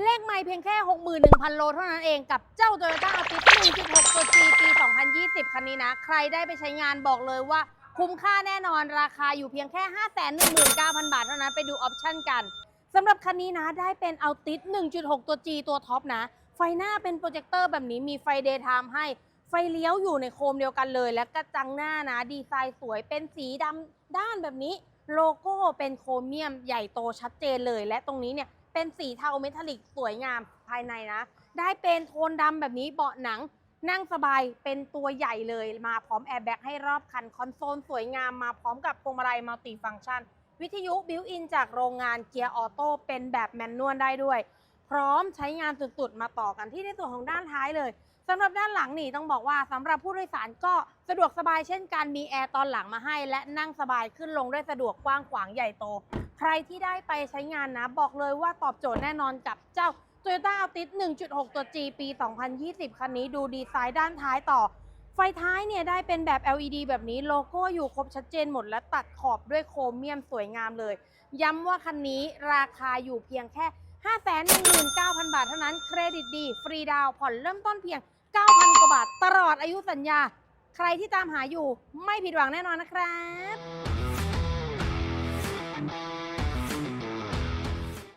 เลขไม่เพียงแค่ 61,000 โลเท่านั้นเองกับเจ้า Toyota Altis 1.6 ตัว G ปี 2020 คันนี้นะ ใครได้ไปใช้งานบอกเลยว่า คุ้มค่าแน่นอนราคาอยู่เพียงแค่ 519,000 บาทเท่านั้นไปดูออปชั่นกันสำหรับคันนี้นะได้เป็น Altis 1.6 ตัว G ตัวท็อปนะ ไฟหน้าเป็นโปรเจคเตอร์แบบนี้มีไฟเดย์ไทม์ให้ไฟเลี้ยวอยู่ในโคมเดียวกันเลย และกระจังหน้านะ ดีไซน์สวยเป็นสีดำด้านแบบนี้ โลโก้เป็นโครเมียมใหญ่โตชัดเจนเลย และตรงนี้เนี่ย เป็นสีเทาเมทัลลิกสวยงามภายในนะ ได้เป็นโทนดำแบบนี้เบาะหนังนั่งสบายเป็นตัวใหญ่เลยมาพร้อมแอร์แบ็กให้รอบคัน คอนโซลสวยงามมาพร้อมกับพวงมาลัยมัลติฟังก์ชัน วิทยุบิวอินจากโรงงานเกียร์ออโต้เป็นแบบแมนนวลได้ด้วย พร้อมใช้งานสุดๆมาต่อกันที่ในส่วนของด้านท้ายเลยสำหรับด้านหลังนี่ต้องบอกว่าสำหรับผู้โดยสารก็สะดวกสบายเช่นกันมีแอร์ตอนหลังมาให้ และนั่งสบายขึ้นลงได้สะดวกกว้างขวางใหญ่โต ใครที่ได้ไปใช้งานนะ บอกเลยว่าตอบโจทย์แน่นอนกับเจ้า Toyota Altis 1.6 ตัว G ปี 2020 คันนี้ดูดีไซน์ด้านท้ายต่อ ไฟท้ายเนี่ยได้เป็นแบบ LED แบบนี้โลโก้อยู่ครบชัดเจนหมดและตัดขอบด้วยโครเมียมสวยงามเลย ย้ำว่าคันนี้ราคาอยู่เพียงแค่ 5 1 0 0 0 บาทเท่านั้นเครดิตดี ฟรีดาวผ่อนเริ่มต้นเพียง 9,000 กว่าบาท ตลอดอายุสัญญา ใครที่ตามหาอยู่ไม่ผิดหวังแน่นอนนะครับ